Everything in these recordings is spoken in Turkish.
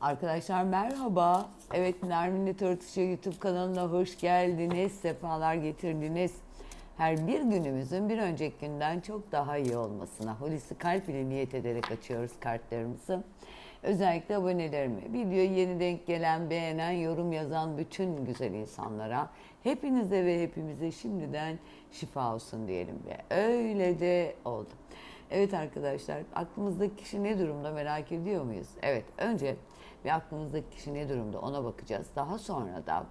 Arkadaşlar merhaba. Evet Nermin'le Tartışıyor YouTube kanalına hoş geldiniz. Sefalar getirdiniz. Her bir günümüzün bir önceki günden çok daha iyi olmasına Hulusi Kalp ile niyet ederek açıyoruz kartlarımızı. Özellikle abonelerime, videoyu yeni denk gelen, beğenen, yorum yazan bütün güzel insanlara, hepinize ve hepimize şimdiden şifa olsun diyelim ve öyle de oldu. Evet arkadaşlar, aklımızdaki kişi ne durumda merak ediyor muyuz? Evet, önce bir aklımızdaki kişi ne durumda ona bakacağız. Daha sonra da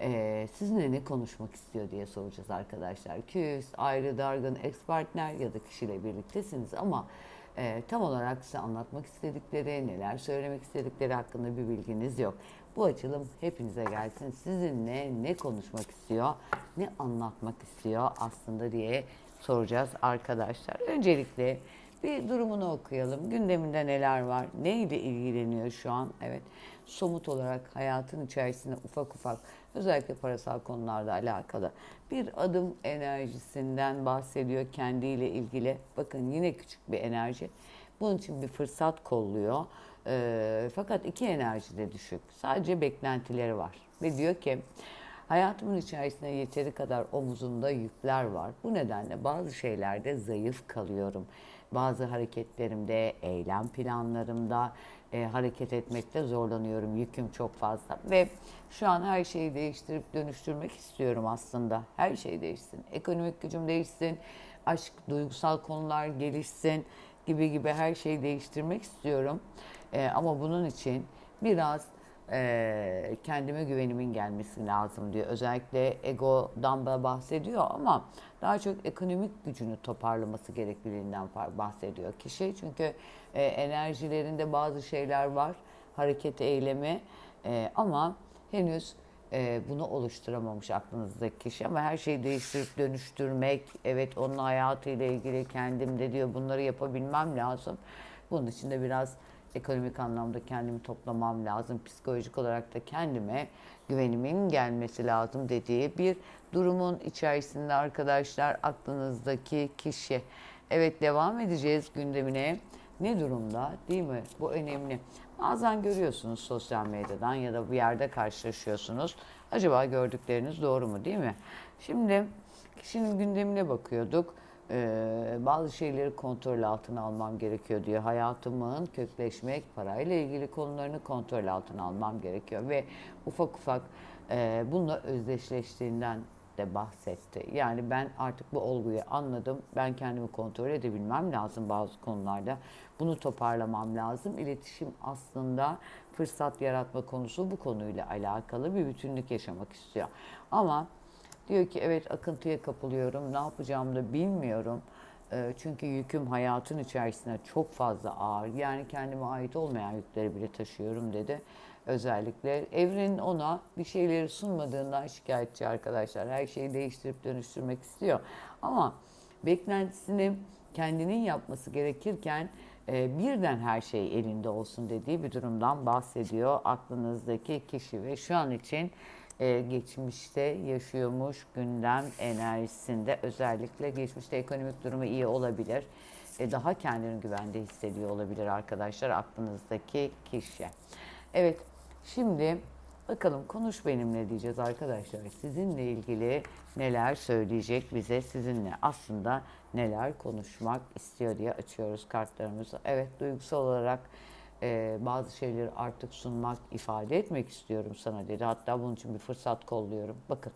e, sizinle ne konuşmak istiyor diye soracağız arkadaşlar. Küs, ayrı, dargın, ex partner ya da kişiyle birliktesiniz ama e, tam olarak size anlatmak istedikleri, neler söylemek istedikleri hakkında bir bilginiz yok. Bu açılım hepinize gelsin. Sizinle ne konuşmak istiyor, ne anlatmak istiyor aslında diye soracağız arkadaşlar. Öncelikle bir durumunu okuyalım. Gündeminde neler var? Neyle ilgileniyor şu an? Evet. Somut olarak hayatın içerisinde ufak ufak özellikle parasal konularda alakalı bir adım enerjisinden bahsediyor kendiyle ilgili. Bakın yine küçük bir enerji. Bunun için bir fırsat kolluyor. Ee, fakat iki enerji de düşük. Sadece beklentileri var. Ve diyor ki Hayatımın içerisinde yeteri kadar omuzumda yükler var. Bu nedenle bazı şeylerde zayıf kalıyorum. Bazı hareketlerimde, eylem planlarımda e, hareket etmekte zorlanıyorum. Yüküm çok fazla ve şu an her şeyi değiştirip dönüştürmek istiyorum aslında. Her şey değişsin. Ekonomik gücüm değişsin, aşk, duygusal konular gelişsin gibi gibi her şeyi değiştirmek istiyorum. E, ama bunun için biraz e, kendime güvenimin gelmesi lazım diyor. Özellikle egodan da bahsediyor ama daha çok ekonomik gücünü toparlaması gerekliliğinden bahsediyor kişi. Çünkü e, enerjilerinde bazı şeyler var, hareket eylemi e, ama henüz e, bunu oluşturamamış aklınızdaki kişi ama her şeyi değiştirip dönüştürmek, evet onun hayatıyla ilgili kendimde diyor bunları yapabilmem lazım. Bunun için de biraz ekonomik anlamda kendimi toplamam lazım. Psikolojik olarak da kendime güvenimin gelmesi lazım dediği bir durumun içerisinde arkadaşlar aklınızdaki kişi. Evet devam edeceğiz gündemine. Ne durumda değil mi? Bu önemli. Bazen görüyorsunuz sosyal medyadan ya da bir yerde karşılaşıyorsunuz. Acaba gördükleriniz doğru mu değil mi? Şimdi kişinin gündemine bakıyorduk e, bazı şeyleri kontrol altına almam gerekiyor diyor. Hayatımın kökleşmek, parayla ilgili konularını kontrol altına almam gerekiyor ve ufak ufak e, bununla özdeşleştiğinden de bahsetti. Yani ben artık bu olguyu anladım. Ben kendimi kontrol edebilmem lazım bazı konularda. Bunu toparlamam lazım. İletişim aslında fırsat yaratma konusu bu konuyla alakalı bir bütünlük yaşamak istiyor. Ama Diyor ki evet akıntıya kapılıyorum, ne yapacağımı da bilmiyorum. Ee, çünkü yüküm hayatın içerisinde çok fazla ağır. Yani kendime ait olmayan yükleri bile taşıyorum dedi. Özellikle evrenin ona bir şeyleri sunmadığından şikayetçi arkadaşlar. Her şeyi değiştirip dönüştürmek istiyor. Ama beklentisini kendinin yapması gerekirken e, birden her şey elinde olsun dediği bir durumdan bahsediyor aklınızdaki kişi ve şu an için e, geçmişte yaşıyormuş gündem enerjisinde özellikle geçmişte ekonomik durumu iyi olabilir. E, daha kendini güvende hissediyor olabilir arkadaşlar aklınızdaki kişi. Evet şimdi bakalım konuş benimle diyeceğiz arkadaşlar. Sizinle ilgili neler söyleyecek bize sizinle aslında neler konuşmak istiyor diye açıyoruz kartlarımızı. Evet duygusal olarak e, bazı şeyleri artık sunmak, ifade etmek istiyorum sana dedi. Hatta bunun için bir fırsat kolluyorum. Bakın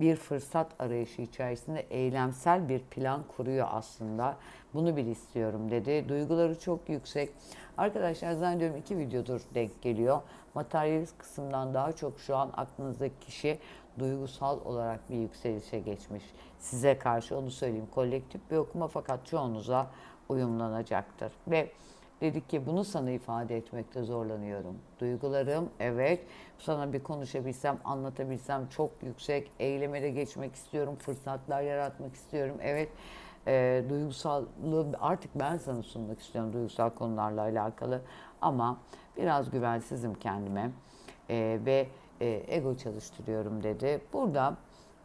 bir fırsat arayışı içerisinde eylemsel bir plan kuruyor aslında. Bunu bil istiyorum dedi. Duyguları çok yüksek. Arkadaşlar zannediyorum iki videodur denk geliyor. Materyalist kısımdan daha çok şu an aklınızdaki kişi duygusal olarak bir yükselişe geçmiş. Size karşı onu söyleyeyim. Kolektif bir okuma fakat çoğunuza uyumlanacaktır. Ve Dedik ki bunu sana ifade etmekte zorlanıyorum. Duygularım evet sana bir konuşabilsem, anlatabilsem çok yüksek. Eylemere geçmek istiyorum, fırsatlar yaratmak istiyorum. Evet e, duygusallığı artık ben sana sunmak istiyorum duygusal konularla alakalı. Ama biraz güvensizim kendime e, ve e, ego çalıştırıyorum dedi. Burada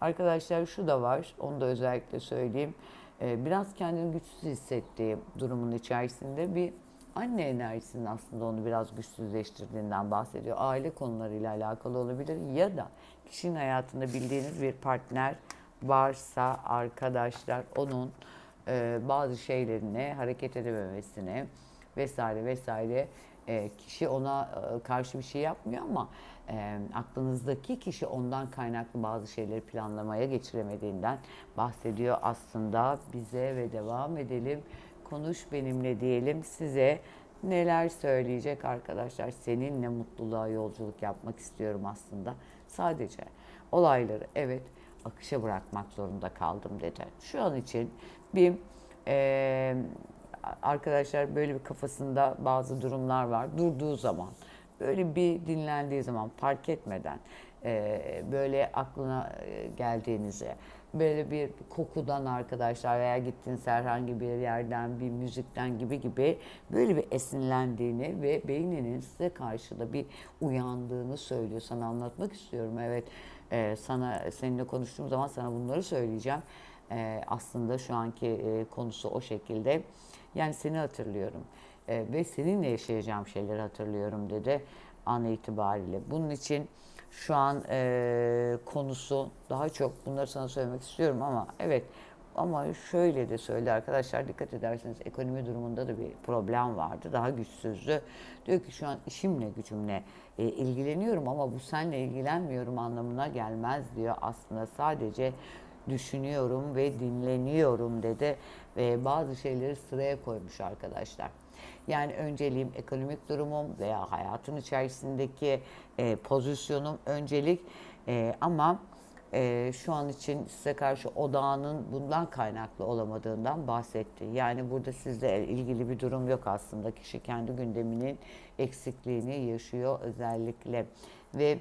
arkadaşlar şu da var, onu da özellikle söyleyeyim. E, biraz kendini güçsüz hissettiği durumun içerisinde bir anne enerjisinin aslında onu biraz güçsüzleştirdiğinden bahsediyor. Aile konularıyla alakalı olabilir ya da kişinin hayatında bildiğiniz bir partner varsa arkadaşlar onun e, bazı şeylerine hareket edememesine vesaire vesaire e, kişi ona e, karşı bir şey yapmıyor ama e, aklınızdaki kişi ondan kaynaklı bazı şeyleri planlamaya geçiremediğinden bahsediyor aslında bize ve devam edelim. Konuş benimle diyelim size neler söyleyecek arkadaşlar. Seninle mutluluğa yolculuk yapmak istiyorum aslında. Sadece olayları evet akışa bırakmak zorunda kaldım dedi. Şu an için bir e, arkadaşlar böyle bir kafasında bazı durumlar var. Durduğu zaman, böyle bir dinlendiği zaman fark etmeden e, böyle aklına geldiğinizi, böyle bir kokudan arkadaşlar veya gittiğiniz herhangi bir yerden, bir müzikten gibi gibi böyle bir esinlendiğini ve beyninin size karşı da bir uyandığını söylüyor. Sana anlatmak istiyorum. Evet, e, sana seninle konuştuğum zaman sana bunları söyleyeceğim. E, aslında şu anki e, konusu o şekilde. Yani seni hatırlıyorum e, ve seninle yaşayacağım şeyleri hatırlıyorum dedi an itibariyle. Bunun için şu an e, konusu daha çok bunları sana söylemek istiyorum ama evet ama şöyle de söyle arkadaşlar dikkat ederseniz ekonomi durumunda da bir problem vardı. Daha güçsüzdü. Diyor ki şu an işimle gücümle e, ilgileniyorum ama bu seninle ilgilenmiyorum anlamına gelmez diyor. Aslında sadece düşünüyorum ve dinleniyorum dedi ve bazı şeyleri sıraya koymuş arkadaşlar. Yani önceliğim ekonomik durumum veya hayatın içerisindeki e, pozisyonum öncelik e, ama e, şu an için size karşı odağının bundan kaynaklı olamadığından bahsetti. Yani burada sizle ilgili bir durum yok aslında. Kişi kendi gündeminin eksikliğini yaşıyor özellikle ve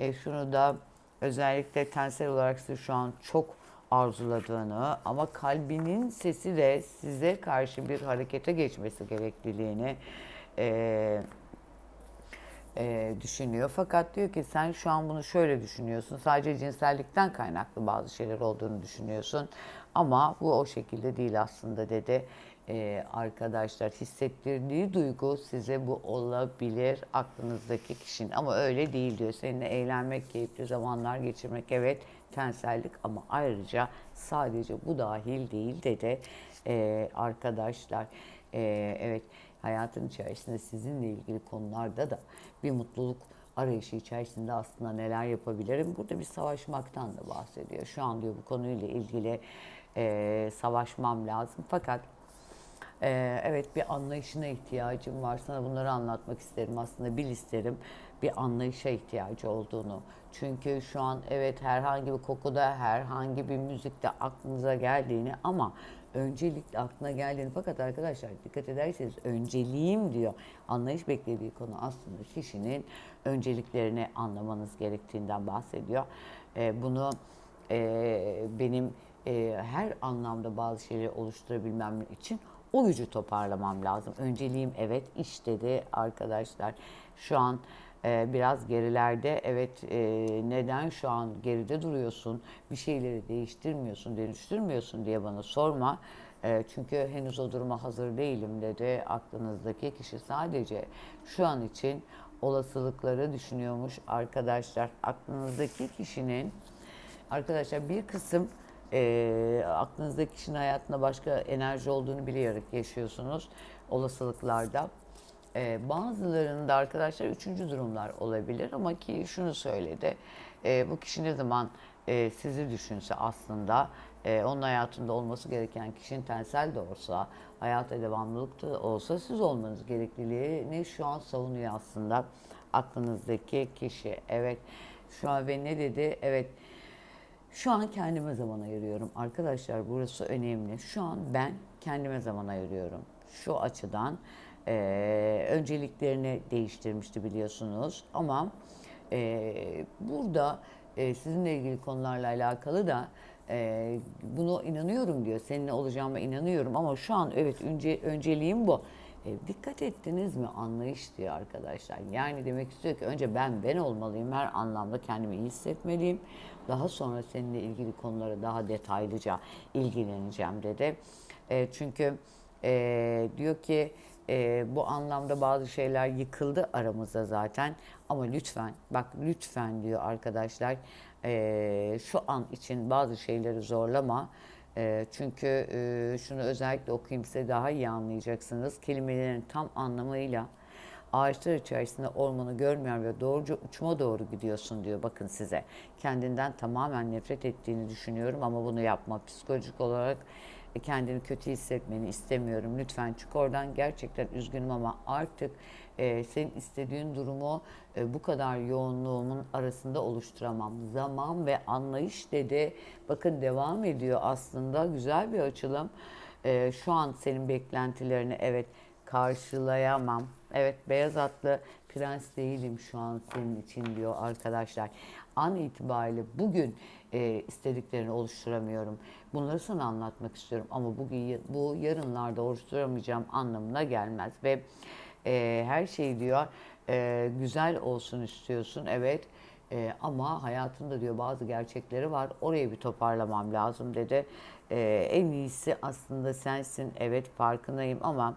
e, şunu da özellikle tensel olarak sizi şu an çok arzuladığını ama kalbinin sesi de size karşı bir harekete geçmesi gerekliliğini e, e, düşünüyor. Fakat diyor ki sen şu an bunu şöyle düşünüyorsun. Sadece cinsellikten kaynaklı bazı şeyler olduğunu düşünüyorsun. Ama bu o şekilde değil aslında dedi. Ee, arkadaşlar hissettirdiği duygu size bu olabilir aklınızdaki kişinin ama öyle değil diyor. Seninle eğlenmek, keyifli zamanlar geçirmek evet tensellik ama ayrıca sadece bu dahil değil dedi ee, arkadaşlar. Ee, evet hayatın içerisinde sizinle ilgili konularda da bir mutluluk arayışı içerisinde aslında neler yapabilirim? Burada bir savaşmaktan da bahsediyor. Şu an diyor bu konuyla ilgili e, savaşmam lazım. Fakat e, evet bir anlayışına ihtiyacım var. Sana bunları anlatmak isterim. Aslında bil isterim bir anlayışa ihtiyacı olduğunu. Çünkü şu an evet herhangi bir kokuda, herhangi bir müzikte aklınıza geldiğini ama öncelikle aklına geldiğini fakat arkadaşlar dikkat ederseniz önceliğim diyor. Anlayış beklediği konu aslında kişinin önceliklerini anlamanız gerektiğinden bahsediyor. E, bunu e, benim e, her anlamda bazı şeyleri oluşturabilmem için o gücü toparlamam lazım. Önceliğim evet iş dedi arkadaşlar. Şu an e, biraz gerilerde evet e, neden şu an geride duruyorsun bir şeyleri değiştirmiyorsun dönüştürmüyorsun diye bana sorma. E, çünkü henüz o duruma hazır değilim dedi aklınızdaki kişi sadece şu an için olasılıkları düşünüyormuş arkadaşlar. Aklınızdaki kişinin arkadaşlar bir kısım e, aklınızdaki kişinin hayatında başka enerji olduğunu bilerek yaşıyorsunuz olasılıklarda. E, bazılarında arkadaşlar üçüncü durumlar olabilir ama ki şunu söyledi. E, bu kişi ne zaman e, sizi düşünse aslında e, onun hayatında olması gereken kişinin tensel de olsa, hayata devamlılık da olsa siz olmanız gerekliliğini şu an savunuyor aslında aklınızdaki kişi. Evet şu an ve ne dedi? Evet şu an kendime zaman ayırıyorum. Arkadaşlar burası önemli. Şu an ben kendime zaman ayırıyorum. Şu açıdan e, önceliklerini değiştirmişti biliyorsunuz. Ama e, burada e, sizinle ilgili konularla alakalı da e, bunu inanıyorum diyor. Seninle olacağıma inanıyorum ama şu an evet önce, önceliğim bu. E, dikkat ettiniz mi anlayış diyor arkadaşlar. Yani demek istiyor ki önce ben ben olmalıyım. Her anlamda kendimi iyi hissetmeliyim. Daha sonra seninle ilgili konulara daha detaylıca ilgileneceğim dedi. E, çünkü e, diyor ki e, bu anlamda bazı şeyler yıkıldı aramızda zaten. Ama lütfen, bak lütfen diyor arkadaşlar. e, şu an için bazı şeyleri zorlama. E, çünkü e, şunu özellikle okuyayım size daha iyi anlayacaksınız. Kelimelerin tam anlamıyla ağaçlar içerisinde ormanı görmeyen ve doğruca uçma doğru gidiyorsun diyor bakın size. Kendinden tamamen nefret ettiğini düşünüyorum ama bunu yapma. Psikolojik olarak kendini kötü hissetmeni istemiyorum. Lütfen çık oradan gerçekten üzgünüm ama artık e, senin istediğin durumu e, bu kadar yoğunluğumun arasında oluşturamam. Zaman ve anlayış dedi. Bakın devam ediyor aslında güzel bir açılım. E, şu an senin beklentilerini evet karşılayamam. Evet beyaz atlı prens değilim şu an senin için diyor arkadaşlar. An itibariyle bugün e, istediklerini oluşturamıyorum. Bunları sana anlatmak istiyorum ama bugün bu yarınlarda oluşturamayacağım anlamına gelmez ve e, her şey diyor e, güzel olsun istiyorsun evet e, ama hayatında diyor bazı gerçekleri var orayı bir toparlamam lazım dedi. E, en iyisi aslında sensin evet farkındayım ama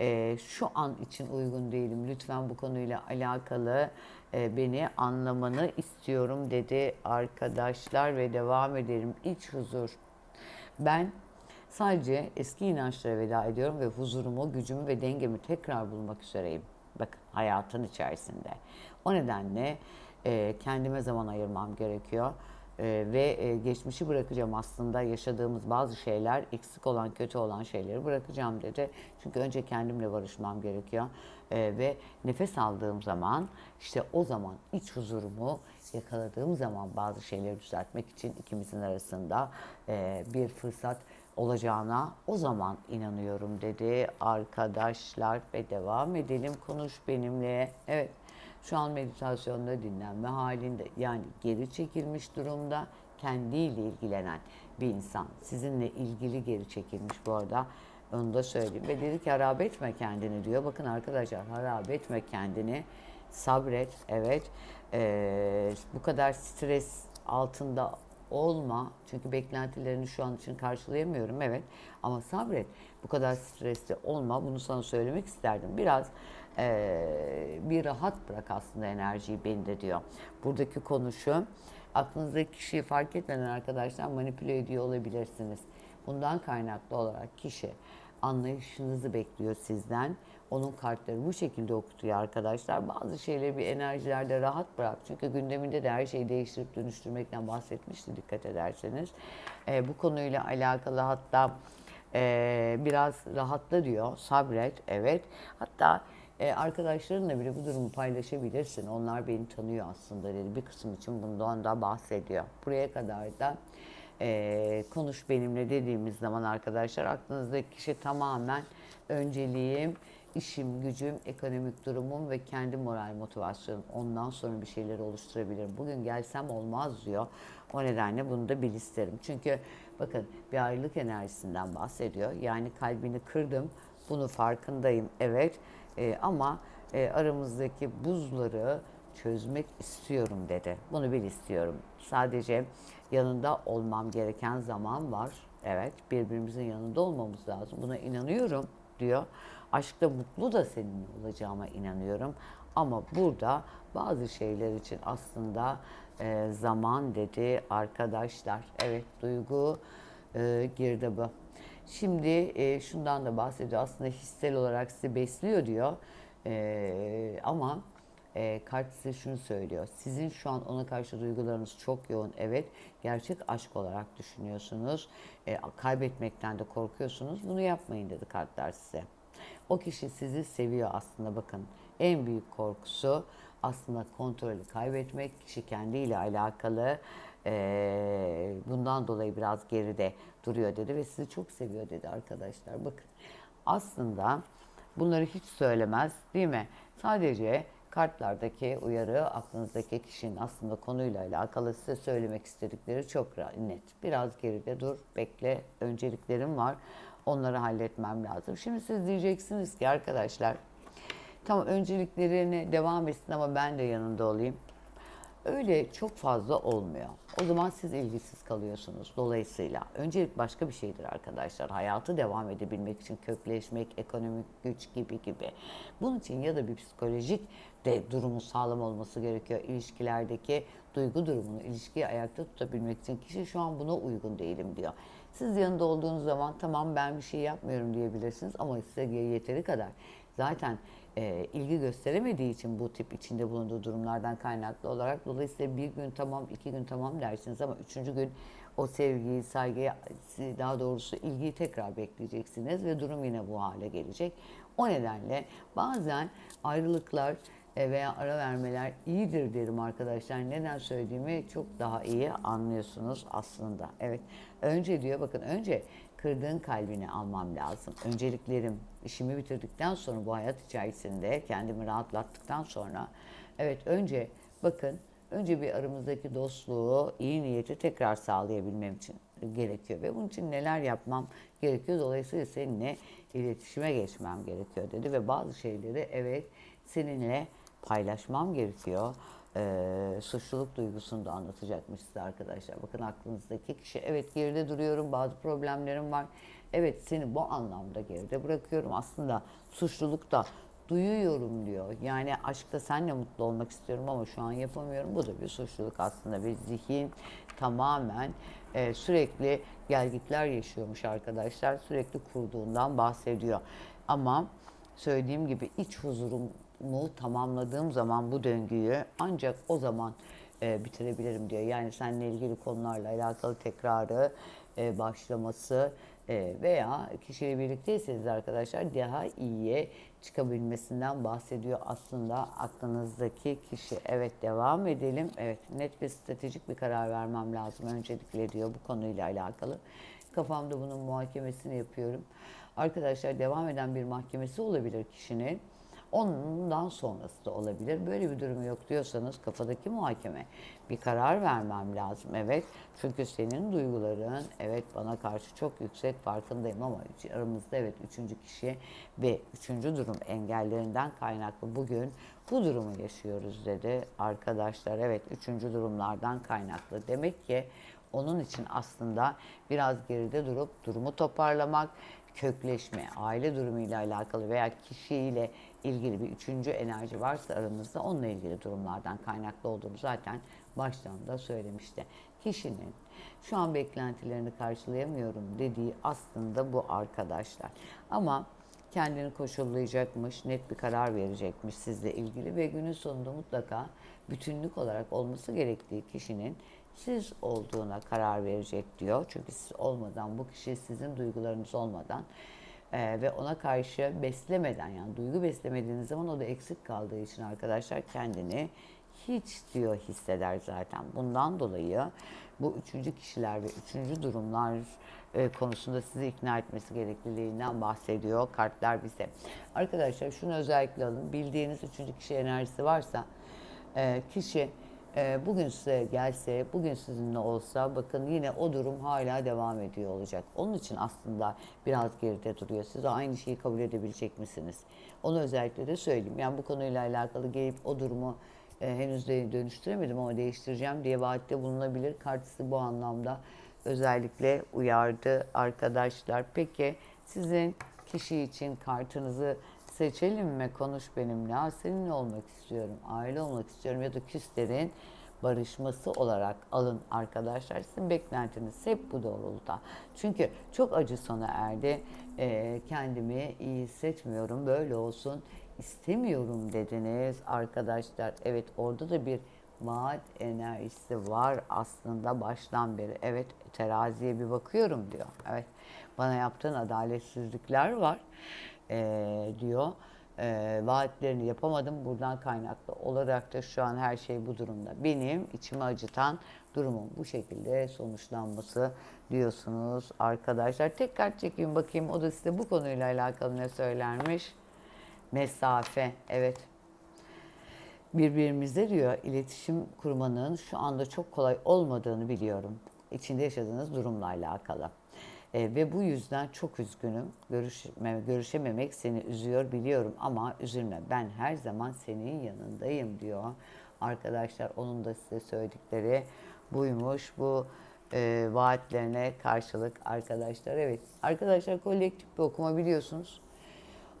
e, şu an için uygun değilim. Lütfen bu konuyla alakalı e, beni anlamanı istiyorum dedi arkadaşlar ve devam edelim. İç huzur. Ben sadece eski inançlara veda ediyorum ve huzurumu, gücümü ve dengemi tekrar bulmak üzereyim. Bakın hayatın içerisinde. O nedenle e, kendime zaman ayırmam gerekiyor. Ee, ve e, geçmişi bırakacağım aslında yaşadığımız bazı şeyler eksik olan kötü olan şeyleri bırakacağım dedi. Çünkü önce kendimle barışmam gerekiyor Ee, ve nefes aldığım zaman işte o zaman iç huzurumu yakaladığım zaman bazı şeyleri düzeltmek için ikimizin arasında e, bir fırsat olacağına o zaman inanıyorum dedi arkadaşlar ve devam edelim konuş benimle. Evet şu an meditasyonda dinlenme halinde yani geri çekilmiş durumda kendiyle ilgilenen bir insan. Sizinle ilgili geri çekilmiş bu arada. Onu da söyleyeyim. Ve dedi ki harap etme kendini diyor. Bakın arkadaşlar harap etme kendini. Sabret. Evet. Ee, bu kadar stres altında olma. Çünkü beklentilerini şu an için karşılayamıyorum. Evet. Ama sabret. Bu kadar stresli olma. Bunu sana söylemek isterdim. Biraz e, bir rahat bırak aslında enerjiyi beni de diyor. Buradaki konu şu, aklınızdaki kişiyi fark etmeden arkadaşlar manipüle ediyor olabilirsiniz. Bundan kaynaklı olarak kişi anlayışınızı bekliyor sizden. Onun kartları bu şekilde okutuyor arkadaşlar. Bazı şeyleri bir enerjilerde rahat bırak. Çünkü gündeminde de her şeyi değiştirip dönüştürmekten bahsetmişti dikkat ederseniz. E, bu konuyla alakalı hatta e, biraz rahatla diyor. Sabret, evet. Hatta e, arkadaşlarınla bile bu durumu paylaşabilirsin. Onlar beni tanıyor aslında dedi. Bir kısım için bundan da bahsediyor. Buraya kadar da e, konuş benimle dediğimiz zaman arkadaşlar aklınızdaki kişi tamamen önceliğim, işim, gücüm, ekonomik durumum ve kendi moral motivasyonum. Ondan sonra bir şeyler oluşturabilirim. Bugün gelsem olmaz diyor. O nedenle bunu da bil isterim. Çünkü bakın bir ayrılık enerjisinden bahsediyor. Yani kalbini kırdım. Bunu farkındayım. Evet. E, ama e, aramızdaki buzları çözmek istiyorum dedi. Bunu bil istiyorum. Sadece yanında olmam gereken zaman var. Evet, birbirimizin yanında olmamız lazım. Buna inanıyorum diyor. Aşkta mutlu da seninle olacağıma inanıyorum. Ama burada bazı şeyler için aslında e, zaman dedi arkadaşlar. Evet, duygu e, girdabı. Şimdi e, şundan da bahsediyor. Aslında hissel olarak sizi besliyor diyor. E, ama e, kart size şunu söylüyor. Sizin şu an ona karşı duygularınız çok yoğun. Evet, gerçek aşk olarak düşünüyorsunuz. E, kaybetmekten de korkuyorsunuz. Bunu yapmayın dedi kartlar size. O kişi sizi seviyor aslında bakın. En büyük korkusu aslında kontrolü kaybetmek. Kişi kendiyle alakalı e, bundan dolayı biraz geride duruyor dedi ve sizi çok seviyor dedi arkadaşlar. Bakın aslında bunları hiç söylemez değil mi? Sadece kartlardaki uyarı aklınızdaki kişinin aslında konuyla alakalı size söylemek istedikleri çok net. Biraz geride dur, bekle, önceliklerim var. Onları halletmem lazım. Şimdi siz diyeceksiniz ki arkadaşlar tamam önceliklerini devam etsin ama ben de yanında olayım. Öyle çok fazla olmuyor. O zaman siz ilgisiz kalıyorsunuz. Dolayısıyla öncelik başka bir şeydir arkadaşlar. Hayatı devam edebilmek için kökleşmek, ekonomik güç gibi gibi. Bunun için ya da bir psikolojik de durumu sağlam olması gerekiyor. İlişkilerdeki duygu durumunu, ilişkiyi ayakta tutabilmek için kişi şu an buna uygun değilim diyor. Siz yanında olduğunuz zaman tamam ben bir şey yapmıyorum diyebilirsiniz ama size yeteri kadar zaten e, ilgi gösteremediği için bu tip içinde bulunduğu durumlardan kaynaklı olarak dolayısıyla bir gün tamam iki gün tamam dersiniz ama üçüncü gün o sevgiyi, saygıyı daha doğrusu ilgiyi tekrar bekleyeceksiniz ve durum yine bu hale gelecek. O nedenle bazen ayrılıklar e, veya ara vermeler iyidir derim arkadaşlar. Neden söylediğimi çok daha iyi anlıyorsunuz aslında. Evet. Önce diyor bakın önce kırdığın kalbini almam lazım. Önceliklerim işimi bitirdikten sonra bu hayat içerisinde kendimi rahatlattıktan sonra evet önce bakın önce bir aramızdaki dostluğu, iyi niyeti tekrar sağlayabilmem için gerekiyor ve bunun için neler yapmam gerekiyor. Dolayısıyla seninle iletişime geçmem gerekiyor dedi ve bazı şeyleri evet seninle paylaşmam gerekiyor. Ee, suçluluk duygusunu da anlatacakmış size arkadaşlar. Bakın aklınızdaki kişi evet geride duruyorum bazı problemlerim var. Evet seni bu anlamda geride bırakıyorum. Aslında suçluluk da duyuyorum diyor. Yani aşkta senle mutlu olmak istiyorum ama şu an yapamıyorum. Bu da bir suçluluk aslında. Bir zihin tamamen e, sürekli gelgitler yaşıyormuş arkadaşlar. Sürekli kurduğundan bahsediyor. Ama söylediğim gibi iç huzurum mu tamamladığım zaman bu döngüyü ancak o zaman e, bitirebilirim diyor. Yani seninle ilgili konularla alakalı tekrarı e, başlaması e, veya kişiyle birlikteyseniz arkadaşlar daha iyiye çıkabilmesinden bahsediyor aslında aklınızdaki kişi. Evet devam edelim. Evet net ve stratejik bir karar vermem lazım öncelikle diyor bu konuyla alakalı. Kafamda bunun muhakemesini yapıyorum. Arkadaşlar devam eden bir mahkemesi olabilir kişinin Ondan sonrası da olabilir. Böyle bir durum yok diyorsanız kafadaki muhakeme bir karar vermem lazım. Evet çünkü senin duyguların evet bana karşı çok yüksek farkındayım ama aramızda evet üçüncü kişi ve üçüncü durum engellerinden kaynaklı bugün bu durumu yaşıyoruz dedi arkadaşlar. Evet üçüncü durumlardan kaynaklı. Demek ki onun için aslında biraz geride durup durumu toparlamak, kökleşme, aile durumuyla alakalı veya kişiyle ilgili bir üçüncü enerji varsa aranızda onunla ilgili durumlardan kaynaklı olduğunu zaten baştan da söylemişti. Kişinin şu an beklentilerini karşılayamıyorum dediği aslında bu arkadaşlar. Ama kendini koşullayacakmış, net bir karar verecekmiş sizle ilgili ve günün sonunda mutlaka bütünlük olarak olması gerektiği kişinin siz olduğuna karar verecek diyor. Çünkü siz olmadan, bu kişi sizin duygularınız olmadan e, ve ona karşı beslemeden yani duygu beslemediğiniz zaman o da eksik kaldığı için arkadaşlar kendini hiç diyor hisseder zaten. Bundan dolayı bu üçüncü kişiler ve üçüncü durumlar e, konusunda sizi ikna etmesi gerekliliğinden bahsediyor kartlar bize. Arkadaşlar şunu özellikle alın. Bildiğiniz üçüncü kişi enerjisi varsa e, kişi e, bugün size gelse, bugün sizinle olsa bakın yine o durum hala devam ediyor olacak. Onun için aslında biraz geride duruyor. Siz aynı şeyi kabul edebilecek misiniz? Onu özellikle de söyleyeyim. Yani bu konuyla alakalı gelip o durumu e, henüz de dönüştüremedim ama değiştireceğim diye vaatte bulunabilir. Kartısı bu anlamda özellikle uyardı arkadaşlar. Peki sizin kişi için kartınızı seçelim mi? Konuş benimle. Seninle olmak istiyorum, aile olmak istiyorum ya da küslerin barışması olarak alın arkadaşlar. Sizin beklentiniz hep bu doğrultuda. Çünkü çok acı sona erdi. E, kendimi iyi hissetmiyorum. Böyle olsun istemiyorum dediniz arkadaşlar. Evet orada da bir vaat enerjisi var aslında baştan beri. Evet teraziye bir bakıyorum diyor. Evet bana yaptığın adaletsizlikler var e, diyor. E, vaatlerini yapamadım. Buradan kaynaklı olarak da şu an her şey bu durumda. Benim içimi acıtan durumun bu şekilde sonuçlanması diyorsunuz arkadaşlar. Tekrar çekeyim bakayım o da size bu konuyla alakalı ne söylermiş. Mesafe, evet. Birbirimizle diyor iletişim kurmanın şu anda çok kolay olmadığını biliyorum. İçinde yaşadığınız durumla alakalı. E, ve bu yüzden çok üzgünüm. Görüşme, görüşememek seni üzüyor biliyorum ama üzülme. Ben her zaman senin yanındayım diyor arkadaşlar. Onun da size söyledikleri buymuş. Bu e, vaatlerine karşılık arkadaşlar. Evet arkadaşlar kolektif bir okuma biliyorsunuz.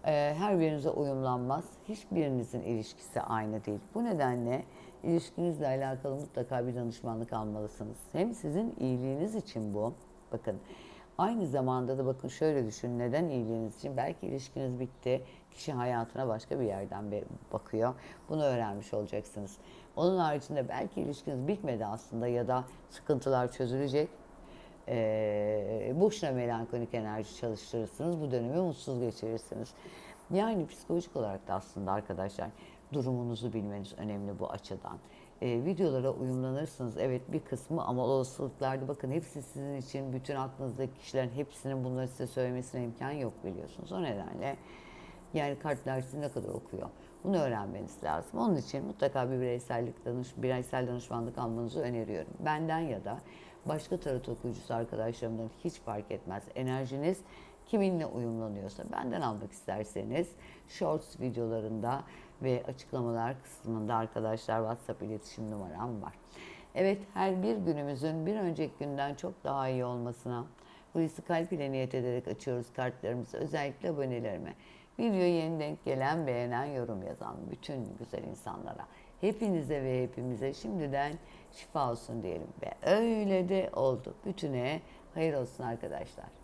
E, her birinize uyumlanmaz. Hiçbirinizin ilişkisi aynı değil. Bu nedenle ilişkinizle alakalı mutlaka bir danışmanlık almalısınız. Hem sizin iyiliğiniz için bu. Bakın aynı zamanda da bakın şöyle düşünün neden iyiliğiniz için? Belki ilişkiniz bitti kişi hayatına başka bir yerden bakıyor. Bunu öğrenmiş olacaksınız. Onun haricinde belki ilişkiniz bitmedi aslında ya da sıkıntılar çözülecek. Ee, boşuna melankolik enerji çalıştırırsınız bu dönemi mutsuz geçirirsiniz. Yani psikolojik olarak da aslında arkadaşlar durumunuzu bilmeniz önemli bu açıdan. Ee, videolara uyumlanırsınız. Evet bir kısmı ama olasılıklarda bakın hepsi sizin için bütün aklınızdaki kişilerin hepsinin bunları size söylemesine imkan yok biliyorsunuz. O nedenle yani kartlar sizi ne kadar okuyor. Bunu öğrenmeniz lazım. Onun için mutlaka bir bireysellik danış, bireysel danışmanlık almanızı öneriyorum. Benden ya da başka tarot okuyucusu arkadaşlarımdan hiç fark etmez. Enerjiniz kiminle uyumlanıyorsa benden almak isterseniz shorts videolarında ve açıklamalar kısmında arkadaşlar WhatsApp iletişim numaram var. Evet her bir günümüzün bir önceki günden çok daha iyi olmasına Hulusi Kalp ile niyet ederek açıyoruz kartlarımızı özellikle abonelerime. Videoya yeni denk gelen, beğenen, yorum yazan bütün güzel insanlara. Hepinize ve hepimize şimdiden şifa olsun diyelim ve öyle de oldu. Bütüne hayır olsun arkadaşlar.